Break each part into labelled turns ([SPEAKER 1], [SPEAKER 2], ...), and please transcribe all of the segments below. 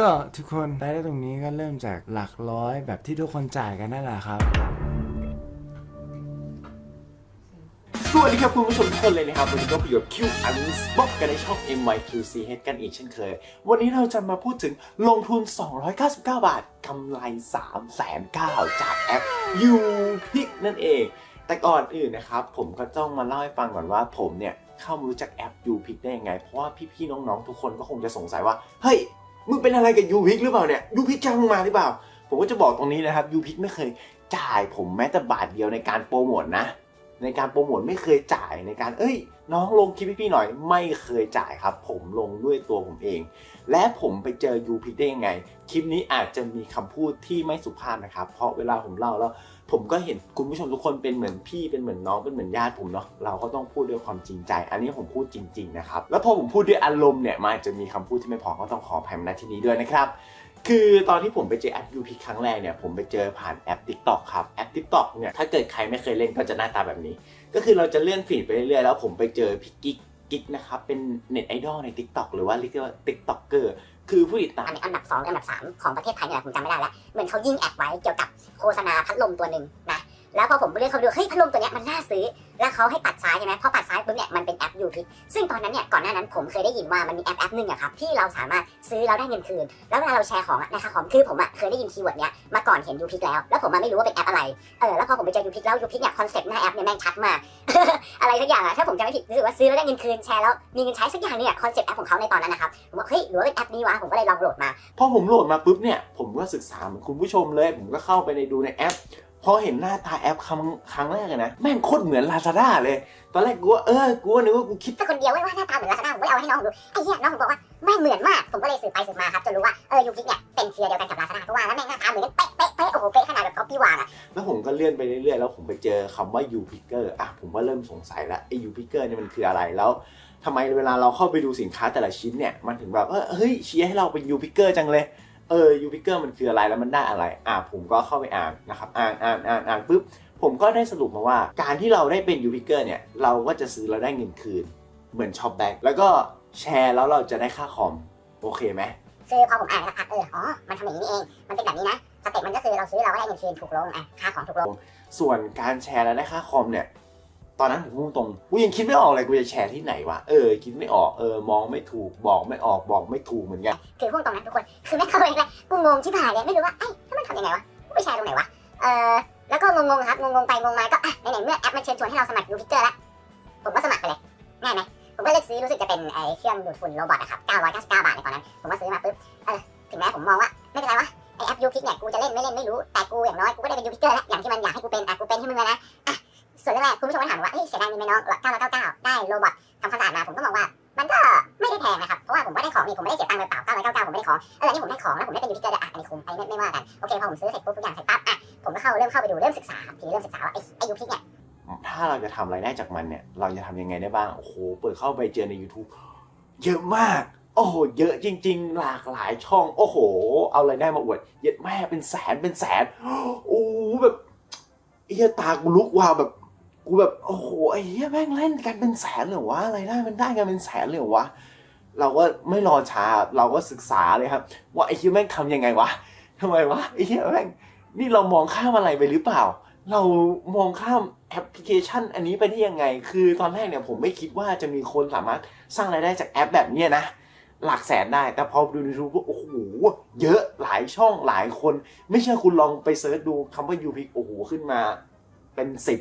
[SPEAKER 1] ก็ทุกคนรายได้ตรงนี้ก็เริ่มจากหลักร้อยแบบที่ทุกคนจ่ายกันนั่นแหละครับ
[SPEAKER 2] สวัสดีครับคุณผู้ชมทุกคนเลยนะครับวันนี้ก็อยู่กับ Q Unbox กันในช่อง MYQCH กันอีกเช่นเคย วันนี้เราจะมาพูดถึงลงทุน 299 บาทกำไร3 9 0 0จากแอป UPick นั่นเอง แต่ก่อนอื่นนะครับ ผมก็ต้องมาเล่าให้ฟังก่อนว่าผมเนี่ยเข้ามารู้จักแอป UPick ได้ยังไง เพราะว่าพี่ๆน้องๆ ทุกคนก็คงจะสงสัยว่าเฮ้ย มึงเป็นอะไรกับยูพิกหรือเปล่าเนี่ยยูพิกจ้างมึงมาหรือเปล่า ผมก็จะบอกตรงนี้นะครับยูพิกไม่เคยจ่ายผมแม้แต่บาทเดียวในการโปรโมทนะ ในการโปรโมทไม่เคยจ่ายในการเอ้ย น้องลงคลิปพี่หน่อยไม่เคยจ่ายครับ ผมลงด้วยตัวผมเอง และผมไปเจอยูพิได้ยังไง คลิปนี้อาจจะมีคำพูดที่ไม่สุภาพนะครับ เพราะเวลาผมเล่าแล้ว ผมก็เห็นคุณผู้ชมทุกคนเป็นเหมือนพี่เป็นเหมือนน้องเป็นเหมือนญาติผมเนาะเราก็ต้องพูดด้วยความจริงใจ อันนี้ผมพูดจริง ๆ นะครับ แล้วพอผมพูดด้วยอารมณ์เนี่ยมันอาจจะมีคำพูดที่ไม่พอก็ต้องขออภัยมาณที่นี้ด้วยนะครับ คือตอนที่ผมไปเจอแอป UP ครั้งแรกเนี่ยผมไปเจอผ่านแอป TikTok ครับแอป TikTok เนี่ยถ้าเกิดใครไม่เคยเล่นก็จะหน้าตาแบบนี้ ก็คือเราจะเลื่อนฟีดไปเรื่อยๆแล้วผมไปเจอพี่กิ๊กกิ๊กนะครับเป็นเน็ตไอดอลใน TikTok หรือว่าเรียกว่าทิกตอกเกอร์คือผู้ติดตาม
[SPEAKER 3] อันอันดับ2อันดับ 3 ของประเทศไทยเนี่ยผมจำไม่ได้แล้วเหมือนเขายิ่งแอดไว้เกี่ยวกับโฆษณาพัดลมตัวหนึ่งนะ แล้วพอผมไปเลือกเขาดูเฮ้ยพัดลมตัวเนี้ยมันน่าซื้อ แล้วเขาให้ปัดซ้ายใช่ไหมพอปัดซ้ายปุ๊บเนี่ยมันเป็นแอปยูพิกซึ่งตอนนั้นเนี่ยก่อนหน้านั้นผมเคยได้ยินว่ามันมีแอปแอปหนึ่งอะครับที่เราสามารถซื้อแล้วได้เงินคืน แล้วเวลาเราแชร์ของอะนะคะของคือผมอะเคยได้ยินคีย์เวิร์ดเนี้ยมาก่อนเห็นยูพิกแล้ว แล้วผมอะไม่รู้ว่าเป็นแอปอะไรเออแล้วพอผมไปเจอยูพิกแล้วยูพิกเนี่ยคอนเซ็ปต์หน้าแอปเนี่ยแม่งชัดมากอะไรสักอย่างอะถ้าผมจำไม่ผิดรู้สึกว่าซื้อแล้วได้เงินคืนแชร์แล้วมีเงินใช้สักอย่างเนี่ยคอนเซ็ปต์แอปของเขาในตอนนั้นนะครับผมว่าเฮ้ยหรือว่าเป็นแอปนี้วะผมก็เลยลองโหลดมา
[SPEAKER 2] พอผมโหลดมาปุ๊บเนี่ยผมก็ศึกษาเหมือนคุณผู้ชมเลย ผมก็เข้าไปในดูในแอป พอเห็นหน้าตาแอปครั้งครั้งแรกเลยนะ แม่งโคตรเหมือน Lazada เลย ตอนแรกกูว่าเออ กูว่านึกว่ากูคิด
[SPEAKER 3] ก็คนเดียวเว้ยว่าหน้าตาเหมือนลาซาด้าผมก็เลยเอาให้น้องผมดู ไอ้เหี้ยน้องผมบอกว่าไม่เหมือนมาก ผมก็เลยสืบไปสืบมาครับจนรู้ว่าเออยูพิกเนี่ยเป็นเทียร์เดียวกันกับลาซาด้าก็ว่าแล้วแม่งหน้าตาเหมือนกันเป๊ะเป๊ะเป๊ะโอ้โหเป๊ะขนาดแบบก๊อปปี้วางอะ
[SPEAKER 2] แล้วผมก็เลื่อนไปเรื่อยๆแล้วผมไปเจอคำว่า U Picker อะผมก็เริ่มสงสัยแล้วไอ้ U Picker เนี่ยมันคืออะไรแล้วทำไมเวลาเราเข้าไปดูสินค้าแต่ละชิ้นเนี่ยมันถึงแบบเออเฮ้ยเชียร์ให้เราเป็น U Picker จังเลย เออ U Picker มันคืออะไรแล้วมันได้อะไร อะผมก็เข้าไปอ่านนะครับ อ่านอ่านอ่านอ่านปุ๊บผมก็ได้สรุปมาว่า การที่เราได้เป็น U Picker เนี่ย เราก็จะซื้อแล้วได้เงินคืน เหมือนช็อปแบ็กแล้วก็แชร์แล้วเราจะได้ค่าคอม โอเคไหม
[SPEAKER 3] คือพอผมอ่านสักพักเอออ๋อมันทำอย่างนี้นี่เอง มันเป็นแบบนี้นะสเต็ปมันก็คือเราซื้อเราก็ได้เงินคืนถูกลงอะค่าของถูกลง
[SPEAKER 2] ส่วนการแชร์แล้วได้ค่าคอมเนี่ย ตอนนั้นผมพูดตรงกูยังคิดไม่ออกเลยกูจะแชร์ที่ไหนวะเออคิดไม่ออกเออมองไม่ถูกบอกไม่ออกบอกไม่ถูกเหมือนกัน
[SPEAKER 3] คือพูดตรงนั้นทุกคนคือไม่เข้าเลยเลยกูงงที่ผ่านเลยไม่รู้ว่าเอ้ยแล้วมันทำยังไงวะกูไปแชร์ตรงไหนวะเออแล้วก็งงๆครับงงๆไปงงมาก็อะไหนๆเมื่อแอปมันเชิญชวนให้เราสมัครยูพิกเกอร์แล้วผมก็สมัครไปเลยง่ายไหมผมก็เลือกซื้อรู้สึกจะเป็นไอ้เครื่องดูดฝุ่นโรบอทอะครับ999 บาทในตอนนั้นผมก็ซื้อมาปุ๊บเออถึงแม้ผมมองว่าไม่เป็นไรวะไอแอปยูพิกเนี่ยกูจะเล่นไม่เล่นไม่รู้แต่กูอย่างน้อยกูก็ได้เป็นยูพิกเกอร์แล้วอย่างที่มันอยากให้กูเป็นอะกูเป็นให้มึงเลยนะ ส่วนเรื่องแรกคุณผู้ชมก็ถามว่าเฮ้ยเสียดายเงินไหมน้อง999ได้โรบอททำความสะอาดมาผมก็มองว่า มันก็ไม่ได้แพงนะครับเพราะว่าผมก็ได้ของนี่ผมไม่ได้เสียตังค์เปล่า999ผมไม่ได้ของเออนนี้ผมได้ของแล้วผมได้เป็นยูพิกเกอร์ด้วยอะอันนี้คุ้มอันนี้ไม่ไม่ว่ากันโอเคพอผมซื้อเสร็จปุ๊บทุกอย่างเสร็จปั๊บอะผมก็เข้าเริ่มเข้าไปดูเริ่มศึกษาทีนี้เริ่มศึกษาว่าไอ้ไอ้ยูพิกเนี่ย
[SPEAKER 2] ถ้าเราจะทำรายได้จากมันเนี่ยเราจะทำยังไงได้บ้างโอ้โหเปิดเข้าไปเจอใน YouTube เยอะมาก โอ้โห เยอะจริง ๆ หลากหลายช่อง โอ้โห เอารายได้มาอวดเยอะแม่เป็นแสนเป็นแสน โอ้แบบไอ้เหี้ยตากูลุกวาวแบบ กูแบบโอ้โหไอ้เหี้ยแม่งเล่นกันเป็นแสนเลยเหรอวะรายได้มันได้กันเป็นแสนเลยเหรอวะเราก็ไม่รอช้าเราก็ศึกษาเลยครับ ว่าไอ้เหี้ยแม่งทำยังไงวะทำไมวะไอ้เหี้ยแม่งนี่เรามองข้ามอะไรไปหรือเปล่า เรามองข้ามแอปพลิเคชัน อันนี้ไปได้ยังไง คือตอนแรกเนี่ยผมไม่คิดว่าจะมีคนสามารถสร้างรายได้จากแอปแบบนี้นะหลักแสนได้ แต่พอดูในยูทูบโอ้โห เยอะหลายช่องหลายคน ไม่เชื่อคุณลองไปเซิร์ชดูคำว่ายูพิกโอ้โหขึ้นมา เป็นสิบ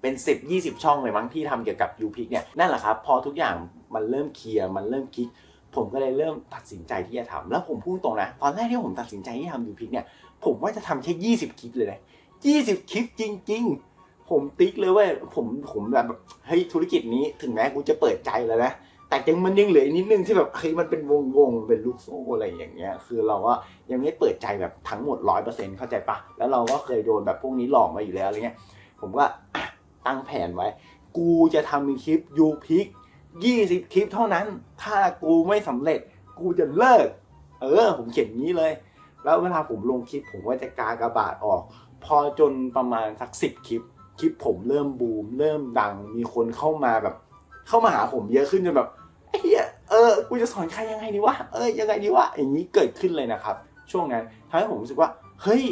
[SPEAKER 2] เป็นสิบยี่สิบช่องเลยมั้งที่ทำเกี่ยวกับยูพิกเนี่ยนั่นแหละครับพอทุกอย่างมันเริ่มเคลียร์มันเริ่มคลิกผมก็เลยเริ่มตัดสินใจที่จะทำแล้วผมพูดตรงนะตอนแรกที่ผมตัดสินใจที่ทำยูพิกเนี่ยผมว่าจะทำแค่ยี่สิบคลิปเลยนะยี่สิบคลิปจริง ๆ ผมติ๊กเลยเว่าผมผมแบบเฮ้ยธุรกิจนี้ถึงแม้กูจะเปิดใจแล้วนะแต่ยังมันยังเหลือนิดนึงที่แบบเฮ้ยมันเป็นวงวงๆเป็นลูกโซ่อะไรอย่างเงี้ย คือเราก็ยังไม่เปิดใจแบบทั้งหมดร้อยเปอร์เซ็นต์เข้าใจปะแล้วเราก็เคยโดนแบบพวกนี้หลอกมาอยู่แล้วอะไรเงี้ย ผมก็ ตั้งแผนไว้ กูจะทำมีคลิปยูพิกยี่สิบคลิปเท่านั้น ถ้ากูไม่สำเร็จ กูจะเลิก เออ ผมเขียนงี้เลย แล้วเวลาผมลงคลิปผมก็จะกากระบาดออก พอจนประมาณสักสิบคลิป คลิปผมเริ่มบูม เริ่มดัง มีคนเข้ามาแบบ เข้ามาหาผมเยอะขึ้นจนแบบไอ้เหี้ย
[SPEAKER 4] เออ กูจะสอนใครยังไงดีวะ เออ ยังไงดีวะ อย่างนี้เกิดขึ้นเลยนะครับ ช่วงนั้นทำให้ผมรู้สึกว่า เฮ้ย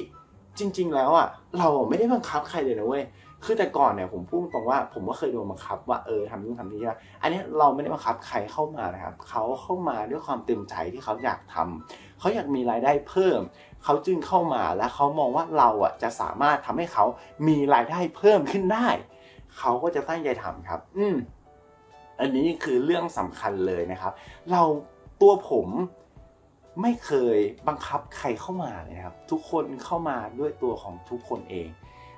[SPEAKER 4] จริง ๆ แล้วอะ เราไม่ได้บังคับใครเลยนะเว้ย คือแต่ก่อนเนี่ยผมพูดตรงว่าผมก็เคยโดนบังคับ ว่าเออทำนู่นทำนี่ใช่ไหมอันนี้เราไม่ได้บังคับใครเข้ามานะครับเขาเข้ามาด้วยความเต็มใจที่เขาอยากทำเขาอยากมีรายได้เพิ่ม เขาจึงเข้ามาและเขามองว่าเราอะจะสามารถทำให้เขามีรายได้เพิ่มขึ้นได้ เขาก็จะตั้งใจทำครับ อืมอันนี้คือเรื่องสำคัญเลยนะครับ เราตัวผมไม่เคยบังคับใครเข้ามาเลยนะครับ ทุกคนเข้ามาด้วยตัวของทุกคนเอง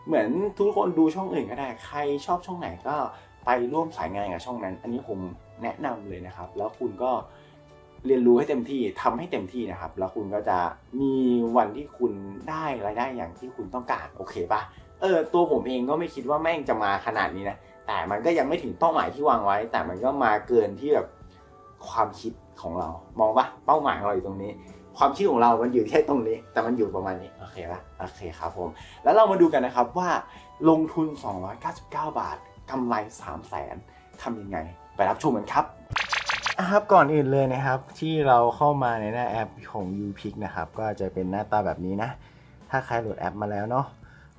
[SPEAKER 4] เหมือนทุกคนดูช่องอื่นก็ได้ ใครชอบช่องไหนก็ไปร่วมสายงานกับช่องนั้น อันนี้ผมแนะนำเลยนะครับ แล้วคุณก็เรียนรู้ให้เต็มที่ทำให้เต็มที่นะครับ แล้วคุณก็จะมีวันที่คุณได้รายได้อย่างที่คุณต้องการโอเคปะเออตัวผมเองก็ไม่คิดว่าแม่งจะมาขนาดนี้นะแต่มันก็ยังไม่ถึงเป้าหมายที่วางไว้ แต่มันก็มาเกินที่แบบความคิดของเรา มองปะเป้าหมายของเราอยู่ตรงนี้ ความคิดของเรา มันอยู่แค่ตรงนี้ แต่มันอยู่ประมาณนี้ โอเคปะโอเคครับผม แล้วเรามาดูกันนะครับว่าลงทุน 299 บาทกำไร 3 0 0แสนทำยังไง ไปรับชมกันครับ
[SPEAKER 2] อะครับก่อนอื่นเลยนะครับ ที่เราเข้ามาในหน้าแอปของ u p i c นะครับ ก็จะเป็นหน้าตาแบบนี้นะ ถ้าใครโหลดแอปมาแล้วเนาะ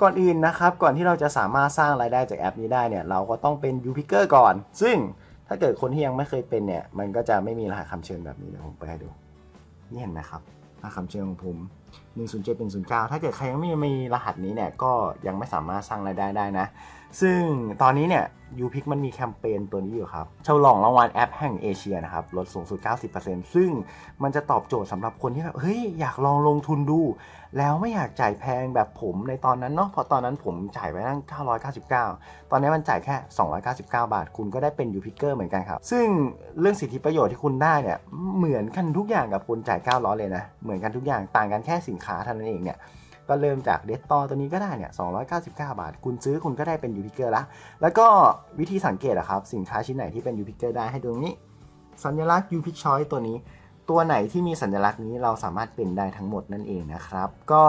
[SPEAKER 2] ก่อนอื่นนะครับ ก่อนที่เราจะสามารถสร้างรายได้จากแอปนี้ได้เนี่ย เราก็ต้องเป็น u p i c e r ก่อน ซึ่งถ้าเกิดคนที่ยังไม่เคยเป็นเนี่ย มันก็จะไม่มีรหัสคำเชิญแบบนี้เดี๋ยวผมเปิดให้ดู นี่เห็นไหมครับถ้าคำเชิญของผม 107 109 ถ้าเกิดใครยังไม่มีรหัสนี้เนี่ยก็ยังไม่สามารถสร้างรายได้ได้นะ ซึ่งตอนนี้เนี่ยยูพิกมันมีแคมเปญตัวนี้อยู่ครับฉลองรางวัลแอปแห่งเอเชียนะครับลดสูงสุด 90%ซึ่งมันจะตอบโจทย์สำหรับคนที่แบบเฮ้ยอยากลองลงทุนดู แล้วไม่อยากจ่ายแพงแบบผมในตอนนั้นเนาะเพราะตอนนั้นผมจ่ายไปตั้ง 999 ตอนนี้มันจ่ายแค่ 299 บาท คุณก็ได้เป็นยูพิกเกอร์เหมือนกันครับ ซึ่งเรื่องสิทธิประโยชน์ที่คุณได้เนี่ยเหมือนกันทุกอย่างกับคนจ่าย 900 เลยนะเหมือนกันทุกอย่างต่างกันแค่สินค้าเท่านั้นเองเนี่ยก็เริ่มจากเดตตอตัวนี้ก็ได้เนี่ย299 บาท คุณซื้อคุณก็ได้เป็นยูพิเกอร์ละ แล้วก็วิธีสังเกตอะครับ สินค้าชิ้นไหนที่เป็นยูพิเกอร์ได้ให้ดูตรงนี้ สัญลักษณ์ยูพิชอยตัวนี้ ตัวไหนที่มีสัญลักษณ์นี้เราสามารถเป็นได้ทั้งหมดนั่นเองนะครับ ก็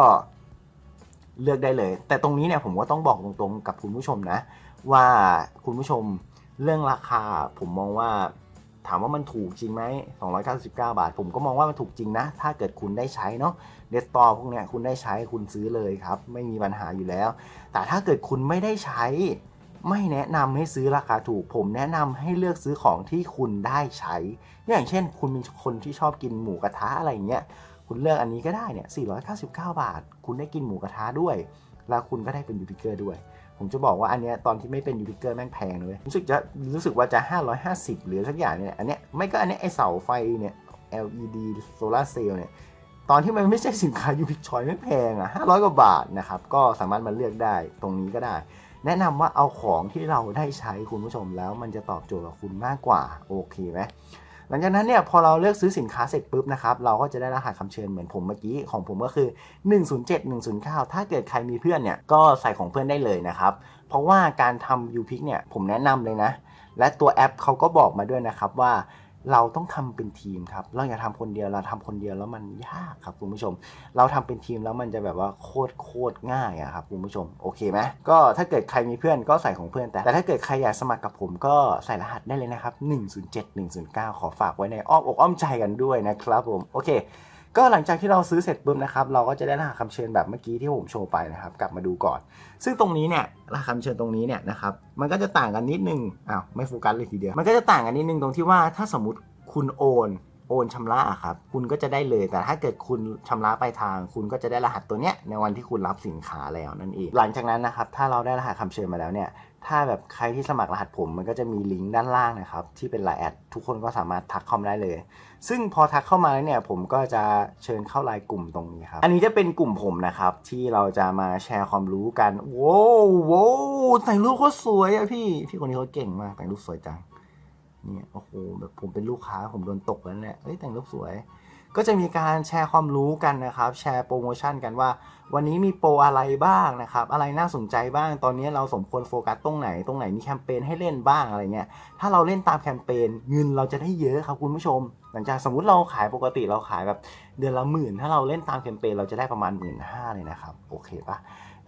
[SPEAKER 2] เลือกได้เลย แต่ตรงนี้เนี่ยผมก็ต้องบอกตรงๆกับคุณผู้ชมนะ ว่าคุณผู้ชมเรื่องราคาผมมองว่า ถามว่ามันถูกจริงไหม299 บาท ผมก็มองว่ามันถูกจริงนะ ถ้าเกิดคุณได้ใช้เนาะเดสตอพวกเนี้ยคุณได้ใช้คุณซื้อเลยครับ ไม่มีปัญหาอยู่แล้ว แต่ถ้าเกิดคุณไม่ได้ใช้ ไม่แนะนำให้ซื้อราคาถูก ผมแนะนำให้เลือกซื้อของที่คุณได้ใช้ อย่างเช่น คุณเป็นคนที่ชอบกินหมูกระทะอะไรอย่างเงี้ย คุณเลือกอันนี้ก็ได้เนี่ย499 บาท คุณได้กินหมูกระทะด้วย แล้วคุณก็ได้เป็นยูพิเกอร์ด้วย ผมจะบอกว่าอันเนี้ยตอนที่ไม่เป็นยูพิเกอร์แม่งแพงเลยรู้สึกจะรู้สึกว่าจะ 550 หรือสักอย่างเนี่ยอันเนี้ยไม่ก็อันเนี้ยไอเสาไฟเนี่ย LED solar cell เนี่ยตอนที่มันไม่ใช่สินค้ายูพิชอยไม่แพงอะ500กว่าบาทนะครับ ก็สามารถมาเลือกได้ตรงนี้ก็ได้ แนะนำว่าเอาของที่เราได้ใช้คุณผู้ชมแล้วมันจะตอบโจทย์กับคุณมากกว่า โอเคไหม หลังจากนั้นเนี่ยพอเราเลือกซื้อสินค้าเสร็จปุ๊บนะครับเราก็จะได้รหัสคำเชิญเหมือนผมเมื่อกี้ของผมก็คือ 107 109 ถ้าเกิดใครมีเพื่อนเนี่ยก็ใส่ของเพื่อนได้เลยนะครับ เพราะว่าการทำ u p i c เนี่ยผมแนะนำเลยนะ และตัวแอปเขาก็บอกมาด้วยนะครับว่า เราต้องทำเป็นทีมครับ เราอย่าทำคนเดียวเราทำคนเดียวแล้วมันยากครับคุณผู้ชม เราทำเป็นทีมแล้วมันจะแบบว่าโคตรโคตรง่ายอะครับคุณผู้ชมโอเคไหมก็ถ้าเกิดใครมีเพื่อนก็ใส่ของเพื่อนแต่แต่ถ้าเกิดใครอยากสมัครกับผมก็ใส่รหัสได้เลยนะครับ107 109 ขอฝากไว้ในอ้อมอกอ้อมใจกันด้วยนะครับผมโอเค ก็หลังจากที่เราซื้อเสร็จปุ๊บนะครับเราก็จะได้รหัสคำเชิญแบบเมื่อกี้ที่ผมโชว์ไปนะครับ กลับมาดูก่อน ซึ่งตรงนี้เนี่ยรหัสคำเชิญตรงนี้เนี่ยนะครับมันก็จะต่างกันนิดนึงอ้าวไม่โฟกัสเลยทีเดียว มันก็จะต่างกันนิดนึงตรงที่ว่าถ้าสมมติคุณโอน โอนชำระอะครับ คุณก็จะได้เลย แต่ถ้าเกิดคุณชำระไปทาง คุณก็จะได้รหัสตัวเนี้ยในวันที่คุณรับสินค้าแล้วนั่นเอง หลังจากนั้นนะครับ ถ้าเราได้รหัสคำเชิญมาแล้วเนี่ย ถ้าแบบใครที่สมัครรหัสผม มันก็จะมีลิงก์ด้านล่างนะครับ ที่เป็นไลน์แอดทุกคนก็สามารถทักเข้ามาได้เลย ซึ่งพอทักเข้ามาแล้วเนี่ย ผมก็จะเชิญเข้าไลน์กลุ่มตรงนี้ครับ อันนี้จะเป็นกลุ่มผมนะครับ ที่เราจะมาแชร์ความรู้กัน โว้วโว้วแต่งรูปเขาสวยอะพี่ พี่คนนี้เขาเก่งมากแต่งรูปสวยจัง เนี่ยโอ้โหแบบผมเป็นลูกค้าผมโดนตกแล้วเนี่ยเอ้ยแต่งรูปสวย ก็จะมีการแชร์ความรู้กันนะครับ แชร์โปรโมชั่นกันว่า วันนี้มีโปรอะไรบ้างนะครับ อะไรน่าสนใจบ้าง ตอนนี้เราสมควรโฟกัสตรงไหน ตรงไหนมีแคมเปญให้เล่นบ้างอะไรเงี้ย ถ้าเราเล่นตามแคมเปญเงินเราจะได้เยอะครับคุณผู้ชม หลังจากสมมุติเราขายปกติเราขายแบบเดือนละหมื่น ถ้าเราเล่นตามแคมเปญเราจะได้ประมาณหมื่นห้าเลยนะครับ โอเคปะ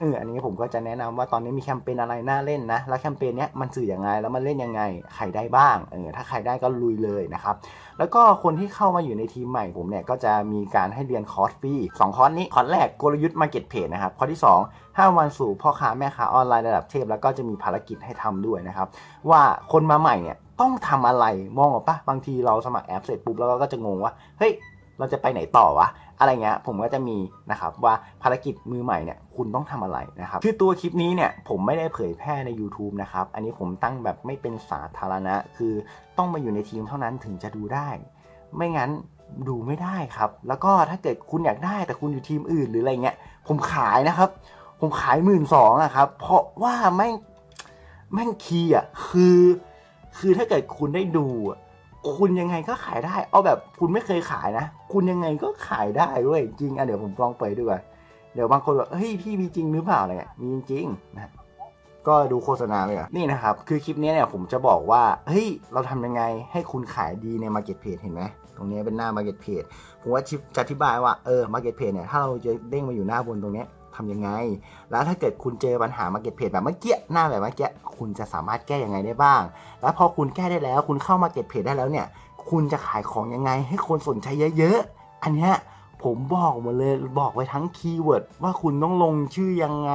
[SPEAKER 2] เอออันนี้ผมก็จะแนะนำว่าตอนนี้มีแคมเปญอะไรน่าเล่นนะ แล้วแคมเปญเนี้ยมันสื่อยังไงแล้วมันเล่นยังไงใครได้บ้างเออถ้าใครได้ก็ลุยเลยนะครับแล้วก็คนที่เข้ามาอยู่ในทีมใหม่ผมเนี่ยก็จะมีการให้เรียนคอร์สฟรีสองคอร์สนี้คอร์สแรกกลยุทธ์ Market Page นะครับคอร์สที่ 2 5 วันสู่พ่อค้าแม่ค้าออนไลน์ระดับเทพแล้วก็จะมีภารกิจให้ทำด้วยนะครับว่าคนมาใหม่เนี่ยต้องทำอะไรมองออกปะบางทีเราสมัครแอปเสร็จปุ๊บแล้วก็จะงงว่าเฮ้ยเราจะไปไหนต่อวะ อะไรเงี้ยผมก็จะมีนะครับว่าภารกิจมือใหม่เนี่ยคุณต้องทำอะไรนะครับคือตัวคลิปนี้เนี่ยผมไม่ได้เผยแพร่ใน YouTube นะครับอันนี้ผมตั้งแบบไม่เป็นสาธารณะ คือต้องมาอยู่ในทีมเท่านั้นถึงจะดูได้ ไม่งั้นดูไม่ได้ครับ แล้วก็ถ้าเกิดคุณอยากได้แต่คุณอยู่ทีมอื่นหรืออะไรเงี้ยผมขายนะครับ ผมขายหมื่นสองอะครับ เพราะว่าแม่งแม่งคีย์อะคือ คือถ้าเกิดคุณได้ดู คุณยังไงก็ขายได้ เอาแบบคุณไม่เคยขายนะ คุณยังไงก็ขายได้เว้ยจริงอะเดี๋ยวผมลองเปิดดูก่อนเดี๋ยวบางคนบอกเฮ้ยพี่มีจริงหรือเปล่าอะไรเงี้ยมีจริงนะก็ดูโฆษณาไปก่อนนี่นะครับ คือคลิปนี้เนี่ยผมจะบอกว่า เฮ้ย เราทำยังไงให้คุณขายดีใน Market Page เห็นไหม ตรงนี้เป็นหน้า Market Page ผมว่าจะอธิบายว่า เออ Market Page เนี่ย ถ้าเราจะเด้งมาอยู่หน้าบนตรงนี้ำยังไง แล้วถ้าเกิดคุณเจอปัญหา Market Page แบบเมื่อกี้หน้าแบบเมื่อกี้คุณจะสามารถแก้ยังไงได้บ้าง แล้วพอคุณแก้ได้แล้วคุณเข้า Market Page ได้แล้วเนี่ย คุณจะขายของยังไง ให้คนสนใจเยอะๆ อันนี้ผมบอกหมดเลยบอกไว้ทั้งคีย์เวิร์ดว่าคุณต้องลงชื่อยังไง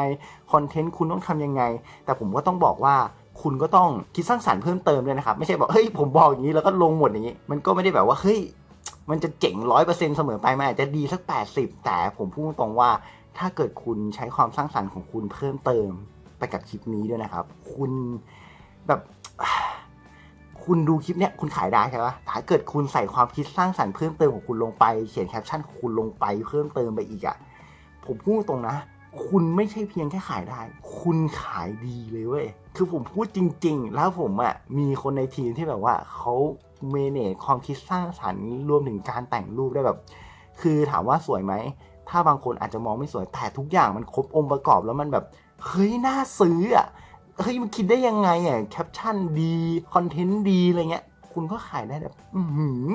[SPEAKER 2] คอนเทนต์คุณต้องทำยังไง แต่ผมก็ต้องบอกว่าคุณก็ต้องคิดสร้างสรรค์เพิ่มเติมด้วยนะครับ ไม่ใช่บอกเฮ้ยผมบอกอย่างนี้แล้วก็ลงหมดอย่างนี้ มันก็ไม่ได้แบบว่าเฮ้ยมันจะเจ๋งร้อยเปอร์เซ็นต์เสมอไปมันอาจจะดีสักแปดสิบแต่ผมพูดตรงว่า ถ้าเกิดคุณใช้ความสร้างสรรค์ของคุณเพิ่มเติมไปกับคลิปนี้ด้วยนะครับ คุณแบบคุณดูคลิปเนี้ยคุณขายได้ใช่ปะถ้าเกิดคุณใส่ความคิดสร้างสรรค์เพิ่มเติมของคุณลงไป เขียนแคปชั่นของคุณลงไปเพิ่มเติมไปอีกอะ่ะ ผมพูดตรงนะ คุณไม่ใช่เพียงแค่ขายได้ คุณขายดีเลยเว้ย คือผมพูดจริง ๆ แล้วผมอะ่ะมีคนในทีมที่แบบว่าเขาเมเนจความคิดสร้างสรรค์รวมถึงการแต่งรูปได้แบบ คือถามว่าสวยไหม ถ้าบางคนอาจจะมองไม่สวยแต่ทุกอย่างมันครบองค์ประกอบแล้วมันแบบเฮ้ยน่าซื้ออะเฮ้ยมันคิดได้ยังไงอะแคปชั่นดีคอนเทนต์ดีอะไรเงี้ย คุณก็ขายได้แบบอือหือ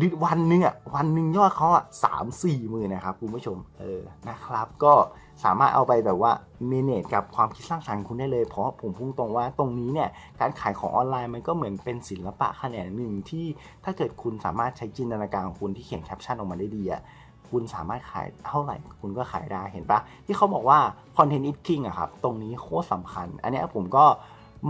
[SPEAKER 2] ดิวันหนึงอะวันหนึ่งยอดเขาอะสามสี่หมื่นนะครับคุณผู้ชมเออนะครับ ก็สามารถเอาไปแบบว่าเมเนจกับความคิดสร้างสรรค์คุณได้เลย เพราะผมพุ่งตรงว่าตรงนี้เนี่ยการขายของออนไลน์มันก็เหมือนเป็นศิลปะแขนงหนึ่งที่ถ้าเกิดคุณสามารถใช้จินตนาการของคุณที่เขียนแคปชั่นออกมาได้ดีอะ คุณสามารถขายเท่าไหร่คุณก็ขายได้เห็นปะที่เขาบอกว่า Content is King อะครับ ตรงนี้โคตรสำคัญ อันนี้ผมก็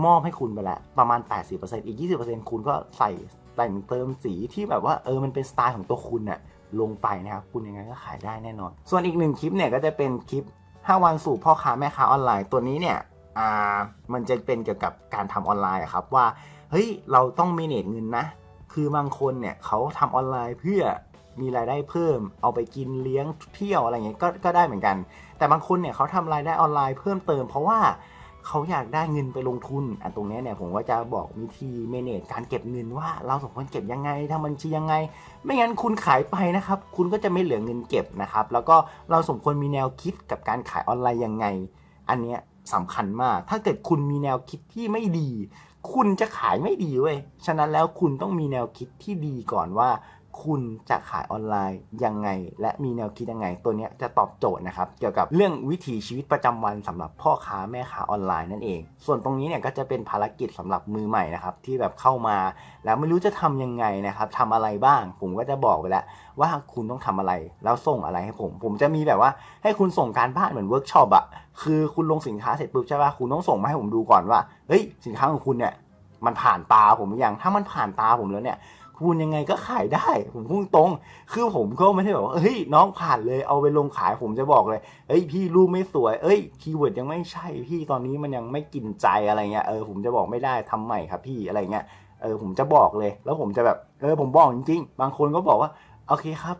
[SPEAKER 2] มอบให้คุณไปแล้วประมาณ 80%อีก 20%คุณก็ใส่แต่งเติมสีที่แบบว่าเออมันเป็นสไตล์ของตัวคุณน่ะลงไปนะครับคุณยังไงก็ขายได้แน่นอน ส่วนอีกหนึ่งคลิปเนี่ยก็จะเป็นคลิป 5 วันสู่พ่อค้าแม่ค้าออนไลน์ตัวนี้เนี่ยอ่ามันจะเป็นเกี่ยวกับการทำออนไลน์ครับว่าเฮ้ยเราต้องเมเนจเงินนะ คือบางคนเนี่ยเขาทำออนไลน์เพื่อ มีรายได้เพิ่ม เอาไปกินเลี้ยงเที่ยวอะไรเงี้ยก็ก็ได้เหมือนกัน แต่บางคนเนี่ยเขาทำรายได้ออนไลน์เพิ่มเติม เพราะว่าเขาอยากได้เงินไปลงทุนอันตรงนี้เนี่ยผมก็จะบอกวิธีเมเนจการเก็บเงินว่าเราสมควรเก็บยังไงทำบัญชียังไง ไม่งั้นคุณขายไปนะครับ คุณก็จะไม่เหลือเงินเก็บนะครับ แล้วก็เราสมควรมีแนวคิดกับการขายออนไลน์ยังไง อันเนี้ยสำคัญมาก ถ้าเกิดคุณมีแนวคิดที่ไม่ดี คุณจะขายไม่ดีเว้ย ฉะนั้นแล้วคุณต้องมีแนวคิดที่ดีก่อนว่า คุณจะขายออนไลน์ยังไง และมีแนวคิดยังไง ตัวนี้จะตอบโจทย์นะครับ เกี่ยวกับเรื่องวิถีชีวิตประจำวันสำหรับพ่อค้าแม่ค้าออนไลน์นั่นเอง ส่วนตรงนี้เนี่ยก็จะเป็นภารกิจสำหรับมือใหม่นะครับที่แบบเข้ามา แล้วไม่รู้จะทำยังไงนะครับทำอะไรบ้าง ผมก็จะบอกไปแล้วว่าคุณต้องทำอะไร แล้วส่งอะไรให้ผม ผมจะมีแบบว่าให้คุณส่งการบ้านเหมือนเวิร์กช็อปอะคือคุณลงสินค้าเสร็จปุ๊บใช่ป่ะคุณต้องส่งมาให้ผมดูก่อนว่าเฮ้ยสินค้าของคุณเนี่ยมันผ่านตาผมหรือยังถ้ามันผ่านตาผมแล้วเนี่ย คูณยังไงก็ขายได้ ผมพุ่งตรง คือผมก็ไม่ได้แบบว่าเฮ้ยน้องผ่านเลยเอาไปลงขายผมจะบอกเลยเอ้ยพี่รูปไม่สวย เอ้ยคีย์เวิร์ดยังไม่ใช่พี่ตอนนี้มันยังไม่กินใจอะไรเงี้ยเออผมจะบอกไม่ได้ทำใหม่ครับพี่อะไรเงี้ยเออผมจะบอกเลย แล้วผมจะแบบเออผมบอกจริงๆ บางคนก็บอกว่าโอเคครับ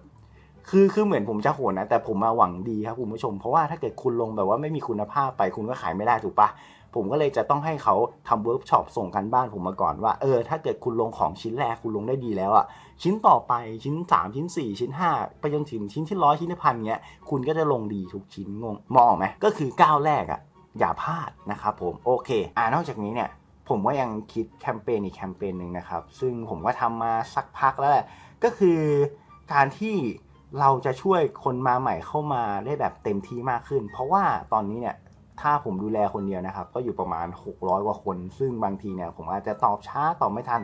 [SPEAKER 2] คือคือเหมือนผมจะโหดนะ แต่ผมมาหวังดีครับคุณผู้ชม เพราะว่าถ้าเกิดคุณลงแบบว่าไม่มีคุณภาพไปคุณก็ขายไม่ได้ถูกปะผมก็เลยจะต้องให้เขาทำเวิร์กช็อปส่งกันบ้านผมมาก่อนว่าเออถ้าเกิดคุณลงของชิ้นแรกคุณลงได้ดีแล้วอะชิ้นต่อไปชิ้น 3 ชิ้น 4 ชิ้น 5 ไปจนถึงชิ้นที่ร้อยชิ้นที่พันเงี้ยคุณก็จะลงดีทุกชิ้นงงมองไหมก็คือก้าวแรกอะอย่าพลาดนะครับผมโอเคอ่านอกจากนี้เนี่ยผมก็ยังคิดแคมเปญอีกแคมเปญหนึ่งนะครับซึ่งผมก็ทำมาสักพักแล้วแหละก็คือการที่ เราจะช่วยคนมาใหม่เข้ามาได้แบบเต็มที่มากขึ้น เพราะว่าตอนนี้เนี่ยถ้าผมดูแลคนเดียวนะครับ ก็อยู่ประมาณ 600 กว่าคน ซึ่งบางทีเนี่ยผมอาจจะตอบช้าตอบไม่ทัน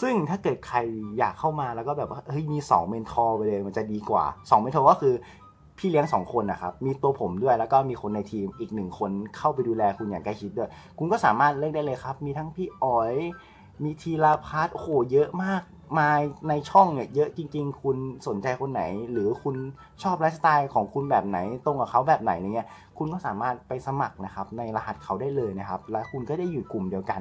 [SPEAKER 2] ซึ่งถ้าเกิดใครอยากเข้ามาแล้วก็แบบว่าเฮ้ยมี 2 เมนทอร์ไปเลยมันจะดีกว่า 2 เมนทอร์ก็คือพี่เลี้ยง2คนนะครับ มีตัวผมด้วยแล้วก็มีคนในทีมอีกหนึ่งคนเข้าไปดูแลคุณอย่างใกล้ชิดด้วย คุณก็สามารถเลือกได้เลยครับ มีทั้งพี่อ๋อย มีทีลาพัทโอ้โหเยอะมากมาในช่องเนี่ยเยอะจริง ๆ คุณสนใจคนไหน หรือคุณชอบไลฟ์สไตล์ของคุณแบบไหน ตรงกับเขาแบบไหนเนี่ยคุณก็สามารถไปสมัครนะครับ ในรหัสเขาได้เลยนะครับ และคุณก็ได้อยู่กลุ่มเดียวกัน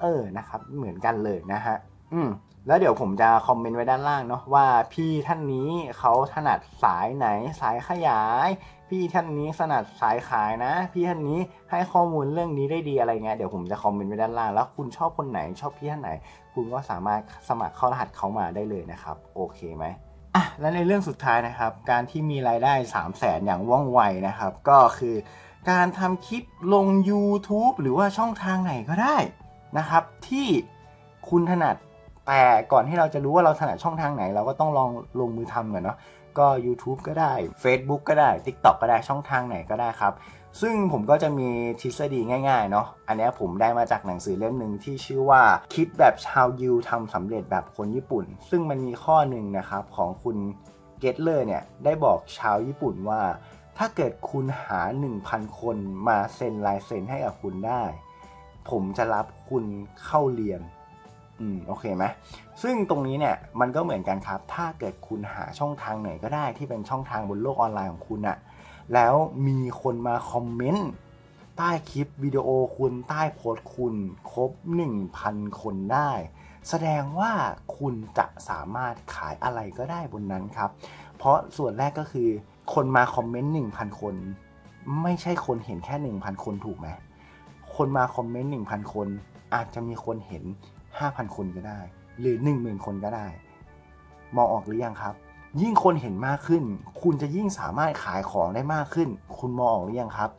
[SPEAKER 2] เออนะครับ เหมือนกันเลยนะฮะ อืมแล้วเดี๋ยวผมจะคอมเมนต์ไว้ด้านล่างเนาะว่าพี่ท่านนี้เขาถนัดสายไหนสายขยาย พี่ท่านนี้ถนัดสายขายนะ พี่ท่านนี้ให้ข้อมูลเรื่องนี้ได้ดีอะไรเงี้ยเดี๋ยวผมจะคอมเมนต์ไว้ด้านล่างแล้วคุณชอบคนไหนชอบพี่ท่านไหน คุณก็สามารถสมัครเข้ารหัสเขามาได้เลยนะครับ โอเคไหมอะและในเรื่องสุดท้ายนะครับ การที่มีรายได้3 0 0แสนอย่างว่องไวนะครับ ก็คือการทำคลิปลง YouTube หรือว่าช่องทางไหนก็ได้นะครับ ที่คุณถนัด แต่ก่อนที่เราจะรู้ว่าเราถนัดช่องทางไหน เราก็ต้องลองลงมือทำก่อนเนาะก็ YouTube ก็ได้ Facebook ก็ได้ TikTok ก็ได้ช่องทางไหนก็ได้ครับ ซึ่งผมก็จะมีทฤษฎีง่ายๆเนาะอันนี้ผมได้มาจากหนังสือเล่มหนึ่งที่ชื่อว่าคิดแบบชาวยิวทำสำเร็จแบบคนญี่ปุ่น ซึ่งมันมีข้อหนึ่งนะครับของคุณเกตเลอร์เนี่ยได้บอกชาวญี่ปุ่นว่า ถ้าเกิดคุณหา 1,000 คนมาเซ็นลายเซ็นให้กับคุณได้ ผมจะรับคุณเข้าเรียน อืมโอเคไหมซึ่งตรงนี้เนี่ยมันก็เหมือนกันครับ ถ้าเกิดคุณหาช่องทางไหนก็ได้ที่เป็นช่องทางบนโลกออนไลน์ของคุณอะแล้วมีคนมาคอมเมนต์ใต้คลิปวิดีโอคุณใต้โพสต์คุณครบ 1,000 คนได้ แสดงว่าคุณจะสามารถขายอะไรก็ได้บนนั้นครับ เพราะส่วนแรกก็คือ คนมาคอมเมนต์1,000 คน ไม่ใช่คนเห็นแค่ 1,000 คนถูกไหมคนมาคอมเมนต์1,000 คน อาจจะมีคนเห็น 5,000 คนก็ได้ หรือ 10,000 คนก็ได้ มองออกหรือยังครับ ยิ่งคนเห็นมากขึ้น คุณจะยิ่งสามารถขายของได้มากขึ้น คุณมองออกหรือยังครับ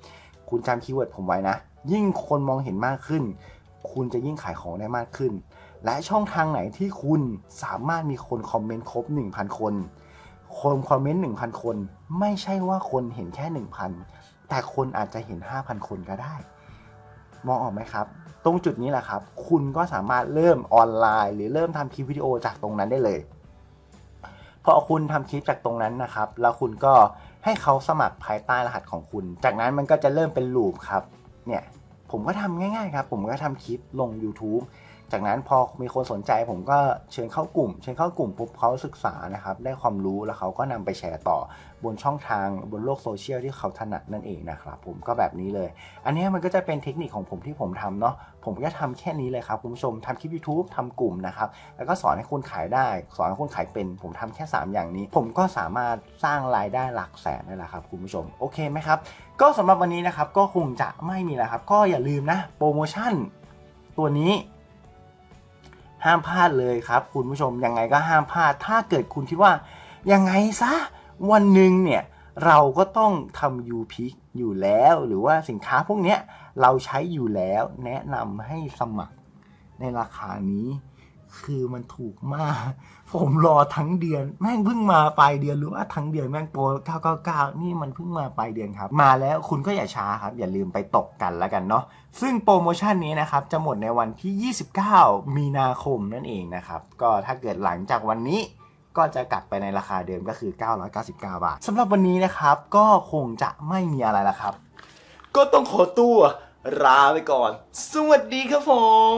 [SPEAKER 2] คุณจำคีย์เวิร์ดผมไว้นะ ยิ่งคนมองเห็นมากขึ้น คุณจะยิ่งขายของได้มากขึ้น และช่องทางไหนที่คุณสามารถมีคนคอมเมนต์ครบ 1,000 คนคนคอมเมนต์ 1,000 คน ไม่ใช่ว่าคนเห็นแค่ 1,000 แต่คนอาจจะเห็น 5,000 คนก็ได้ มองออกไหมครับ ตรงจุดนี้แหละครับ คุณก็สามารถเริ่มออนไลน์ หรือเริ่มทำคลิปวิดีโอจากตรงนั้นได้เลยพอคุณทำคลิปจากตรงนั้นนะครับ แล้วคุณก็ให้เขาสมัครภายใต้รหัสของคุณ จากนั้นมันก็จะเริ่มเป็นลูปครับ เนี่ย ผมก็ทำง่ายๆครับ ผมก็ทำคลิปลง YouTube จากนั้นพอมีคนสนใจผมก็เชิญเข้ากลุ่ม เชิญเข้ากลุ่มปุ๊บเขาศึกษานะครับ ได้ความรู้แล้วเขาก็นำไปแชร์ต่อบนช่องทางบนโลกโซเชียลที่เขาถนัดนั่นเองนะครับ ผมก็แบบนี้เลย อันนี้มันก็จะเป็นเทคนิคของผมที่ผมทำเนาะผมก็ทำแค่นี้เลยครับคุณผู้ชมทำคลิป YouTube ทำกลุ่มนะครับ แล้วก็สอนให้คุณขายได้ สอนให้คุณขายเป็น ผมทำแค่ 3 อย่างนี้ ผมก็สามารถสร้างรายได้หลักแสนได้แล้วครับคุณผู้ชมโอเคไหมครับก็สำหรับวันนี้นะครับก็คงจะไม่มีแล้วครับ ก็อย่าลืมนะโปรโมชั่นตัวนี้ ห้ามพลาดเลยครับ คุณผู้ชมยังไงก็ห้ามพลาด ถ้าเกิดคุณคิดว่ายังไงซะวันหนึ่งเนี่ยเราก็ต้องทำยูพิกอยู่แล้ว หรือว่าสินค้าพวกเนี้ยเราใช้อยู่แล้วแนะนำให้สมัครในราคานี้ คือมันถูกมาก ผมรอทั้งเดือน แม่งเพิ่งมาปลายเดือนหรือว่าทั้งเดือนแม่งโปร999 นี่มันเพิ่งมาปลายเดือนครับ มาแล้วคุณก็อย่าช้าครับ อย่าลืมไปตกกันแล้วกันเนาะซึ่งโปรโมชั่นนี้นะครับ จะหมดในวันที่ 29 มีนาคมนั่นเองนะครับ ก็ถ้าเกิดหลังจากวันนี้ก็จะกลับไปในราคาเดิมก็คือ 999 บาทสำหรับวันนี้นะครับก็คงจะไม่มีอะไรแล้วครับ
[SPEAKER 4] ก็ต้องขอตัวลาไปก่อน สวัสดีครับผม